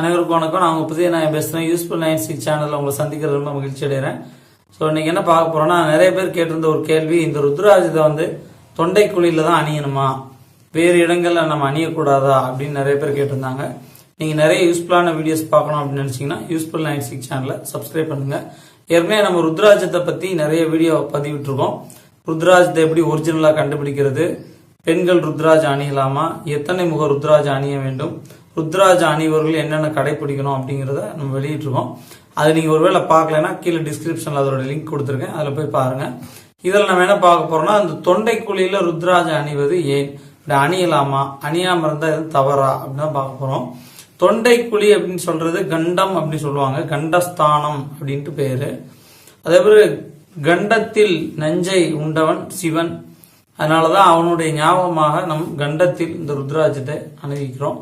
அனைவருக்கும் வணக்கம். நான் உங்க புதிய நான் பேசுறேன் யூஸ்ஃபுல் நைன் சிக்ஸ் சேனல்ல உங்களை சந்திக்கிறது ரொம்ப மகிழ்ச்சி அடைகிறேன். ஸோ இன்னைக்கு என்ன பார்க்க போறோம்னா நிறைய பேர் கேட்டிருந்த ஒரு கேள்வி இந்த ருத்ராஜத்தை வந்து தொண்டை குழியில தான் அணியணுமா? வேறு இடங்கள்ல நம்ம அணியக்கூடாதா? அப்படின்னு நிறைய பேர் கேட்டிருந்தாங்க. நீங்க நிறைய யூஸ்ஃபுல்லான வீடியோஸ் பார்க்கணும் அப்படின்னு நினைச்சீங்கன்னா யூஸ்ஃபுல் நைன் சிக்ஸ் சேனலை சப்ஸ்கிரைப் பண்ணுங்க. ஏற்கனவே நம்ம ருத்ராஜத்தை பத்தி நிறைய வீடியோ பதிவிட்டுருக்கோம். ருத்ராஜத்தை எப்படி ஒரிஜினலா கண்டுபிடிக்கிறது? பெண்கள் ருத்ராஜ் அணியலாமா? எத்தனை முக ருத்ராஜ் அணிய வேண்டும்? ருத்ராஜ் அணிவர்கள் என்னென்ன கடைபிடிக்கணும் அப்படிங்கிறத நம்ம வெளியிட்டிருக்கோம். அது நீங்கள் ஒருவேளை பார்க்கலன்னா கீழே டிஸ்கிரிப்ஷனில் அதோட லிங்க் கொடுத்துருக்கேன். அதில் போய் பாருங்கள் இதில் நம்ம என்ன பார்க்க போகிறோம்னா அந்த தொண்டை குழியில் ருத்ராஜ் அணிவது ஏன்? இப்படி அணியலாமா அணியாமல் இருந்தால் எதுவும் தவறா அப்படின்னு தான் பார்க்க போகிறோம் தொண்டை குழி அப்படின்னு சொல்கிறது கண்டம் அப்படின்னு சொல்லுவாங்க. கண்டஸ்தானம் அப்படின்ட்டு பேர். அதே மாதிரி கண்டத்தில் நஞ்சை உண்டவன் சிவன். அதனால தான் அவனுடைய ஞாபகமாக நம் கண்டத்தில் இந்த ருத்ராஜத்தை அணிவிக்கிறோம்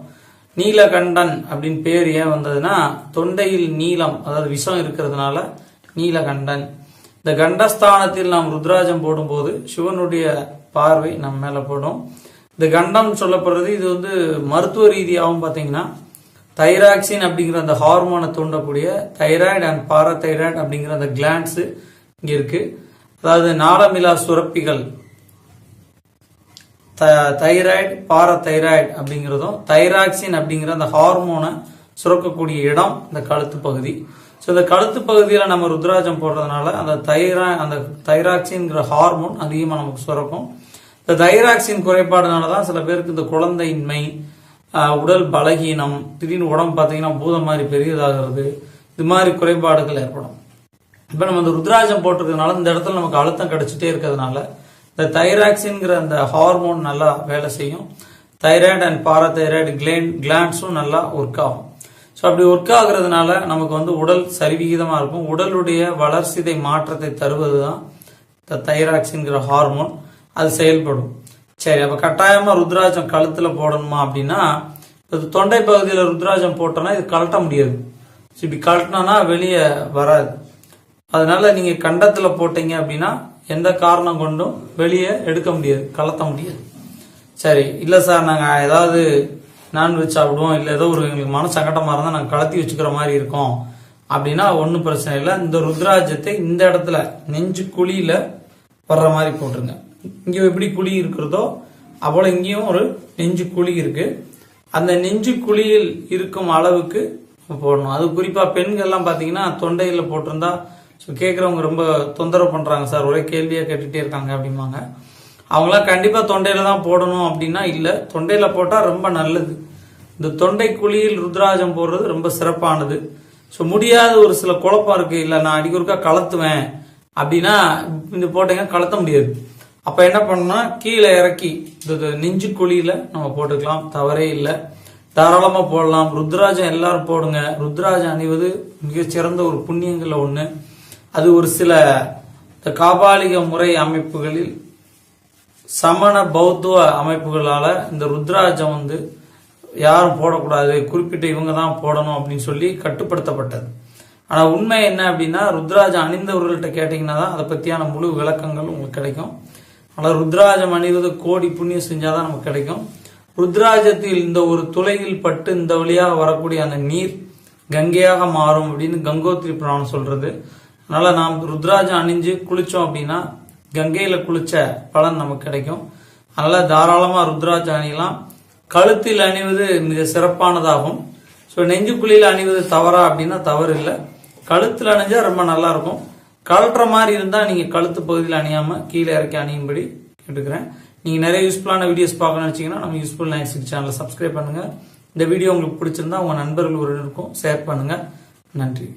நீலகண்டன் அப்படின்னு பேர் ஏன் வந்ததுன்னா தொண்டையில் நீலம் அதாவது விஷம் இருக்கிறதுனால நீலகண்டன். இந்த கண்டஸ்தானத்தில் நாம் ருத்ராஜம் போடும்போது சிவனுடைய பார்வை நம்ம மேலே போடும். இந்த கண்டம் சொல்லப்படுறது இது வந்து மருத்துவ ரீதியாகவும் பார்த்தீங்கன்னா தைராக்சின் அப்படிங்கிற அந்த ஹார்மோனை தூண்டக்கூடிய தைராய்டு அண்ட் பாரதைராய்டு அப்படிங்கிற அந்த கிளான்ஸு இங்கே இருக்குது அதாவது நாளமிலா சுரப்பிகள் தைராய்டு பாரதைராய்டு அப்படிங்கிறதும் தைராக்சின் அப்படிங்கிற அந்த ஹார்மோனை சுரக்கக்கூடிய இடம் இந்த கழுத்து பகுதி. ஸோ இந்த கழுத்து பகுதியில் நம்ம ருத்ராஜம் போடுறதுனால அந்த தைரா அந்த தைராக்சின்ங்கிற ஹார்மோன் அதிகமாக நமக்கு சுரக்கும். இந்த தைராக்சின் குறைபாடுனால தான் சில பேருக்கு இந்த குழந்தையின்மை உடல் பலகீனம் திடீர்னு உடம்பு பார்த்தீங்கன்னா பூதம் மாதிரி பெரியதாகிறது இது மாதிரி குறைபாடுகள் ஏற்படும். இப்போ நம்ம இந்த ருத்ராஜம் போட்டிருக்கிறதுனால இந்த இடத்துல நமக்கு அழுத்தம் கிடைச்சிட்டே இருக்கிறதுனால இந்த தைராக்சின்கிற அந்த ஹார்மோன் நல்லா வேலை செய்யும். தைராய்டு அண்ட் பாராதைராய்டு கிளேன் கிளான்ஸும் நல்லா ஒர்க் ஆகும். ஸோ அப்படி ஒர்க் ஆகுறதுனால நமக்கு வந்து உடல் சரிவிகிதமாக இருக்கும். உடலுடைய வளர்ச்சிதை மாற்றத்தை தருவது தான் இந்த தைராக்சின்கிற ஹார்மோன். அது செயல்படும். சரி அப்போ கட்டாயமாக ருத்ராஜம் கழுத்தில் போடணுமா அப்படின்னா இது தொண்டை பகுதியில் ருத்ராஜம் போட்டோன்னா இது கழட்ட முடியாது. ஸோ இப்படி கழட்டினோன்னா வெளியே வராது. அதனால நீங்கள் கண்டத்தில் போட்டீங்க அப்படின்னா எந்த காரணம் கொண்டும் வெளியே எடுக்க முடியாது கலத்த முடியாது. சரி இல்லை சார் நாங்கள் ஏதாவது நான்வெஜ் சாப்பிடுவோம் இல்லை ஏதோ ஒரு எங்களுக்கு மன சங்கடமாக இருந்தால் நாங்கள் கலத்தி வச்சுக்கிற மாதிரி இருக்கோம். அப்படின்னா ஒன்றும் பிரச்சனை இல்லை. இந்த ருத்ராஜத்தை இந்த இடத்துல நெஞ்சு குழியில் வர்ற மாதிரி போட்டுருங்க. இங்கே எப்படி குழி இருக்கிறதோ அவ்வளோ இங்கேயும் ஒரு நெஞ்சு குழி இருக்குது அந்த நெஞ்சு குழியில் இருக்கும் அளவுக்கு போடணும். அது குறிப்பாக பெண்கள்லாம் பார்த்தீங்கன்னா தொண்டையில் போட்டிருந்தா ஸோ கேட்குறவங்க ரொம்ப தொந்தரவு பண்ணுறாங்க சார். ஒரே கேள்வியாக கேட்டுகிட்டே இருக்காங்க அப்படிம்பாங்க. அவங்களாம் கண்டிப்பாக தொண்டையில் தான் போடணும் அப்படின்னா இல்லை. தொண்டையில் போட்டால் ரொம்ப நல்லது. இந்த தொண்டை குழியில் ருத்ராஜம் போடுறது ரொம்ப சிறப்பானது. ஸோ முடியாத ஒரு சில குழப்பம் இருக்கு. இல்லை நான் அடிக்கொருக்கா கலத்துவேன் அப்படின்னா இந்த போட்டீங்கன்னா கலத்த முடியாது. அப்போ என்ன பண்ணணும்னா கீழே இறக்கி இந்த நெஞ்சு குழியில் நம்ம போட்டுக்கலாம். தவறே இல்லை. தாராளமாக போடலாம். ருத்ராஜம் எல்லாரும் போடுங்க. ருத்ராஜம் அணிவது மிகச்சிறந்த ஒரு புண்ணியங்களில் ஒன்று அது ஒரு சில இந்த காபாலிக முறை அமைப்புகளில் சமண பௌத்துவ அமைப்புகளால இந்த ருத்ராஜம் வந்து யாரும் போடக்கூடாது குறிப்பிட்ட இவங்க தான் போடணும் அப்படின்னு சொல்லி கட்டுப்படுத்தப்பட்டது. ஆனால் உண்மை என்ன அப்படின்னா ருத்ராஜம் அணிந்தவர்கள்ட்ட கேட்டிங்கன்னா தான் அதை பற்றியான முழு விளக்கங்கள் உங்களுக்கு கிடைக்கும். ஆனால் ருத்ராஜம் அணிவது கோடி புண்ணியம் செஞ்சால் தான் நமக்கு கிடைக்கும். ருத்ராஜத்தில் இந்த ஒரு துளையில் பட்டு இந்த வழியாக வரக்கூடிய அந்த நீர் கங்கையாக மாறும் அப்படின்னு கங்கோத்ரி புராணம் சொல்றது. அதனால நாம் ருத்ராஜம் அணிஞ்சு குளிச்சோம் அப்படின்னா கங்கையில குளிச்ச பலன் நமக்கு கிடைக்கும். அதனால தாராளமா ருத்ராஜம் அணியலாம். கழுத்தில் அணிவது மிக சிறப்பானதாகும். ஸோ நெஞ்சுக்குழியில் அணிவது தவறா அப்படின்னா தவறு இல்லை. கழுத்தில் அணிஞ்சா ரொம்ப நல்லா இருக்கும். கழட்டுற மாதிரி இருந்தால் நீங்கள் கழுத்து பகுதியில் அணியாமல் கீழே இறக்கி அணியும்படி கேட்டுக்கிறேன். நீங்கள் நிறைய யூஸ்ஃபுல்லான வீடியோஸ் பார்க்கணும்னு நினைச்சீங்கன்னா நம்ம யூஸ்ஃபுல் நைன் சிக்ஸ் சேனலை சப்ஸ்கிரைப் பண்ணுங்கள் இந்த வீடியோ உங்களுக்கு பிடிச்சிருந்தா உங்கள் நண்பர்கள் ஒரு இருக்கும் ஷேர் பண்ணுங்கள் நன்றி.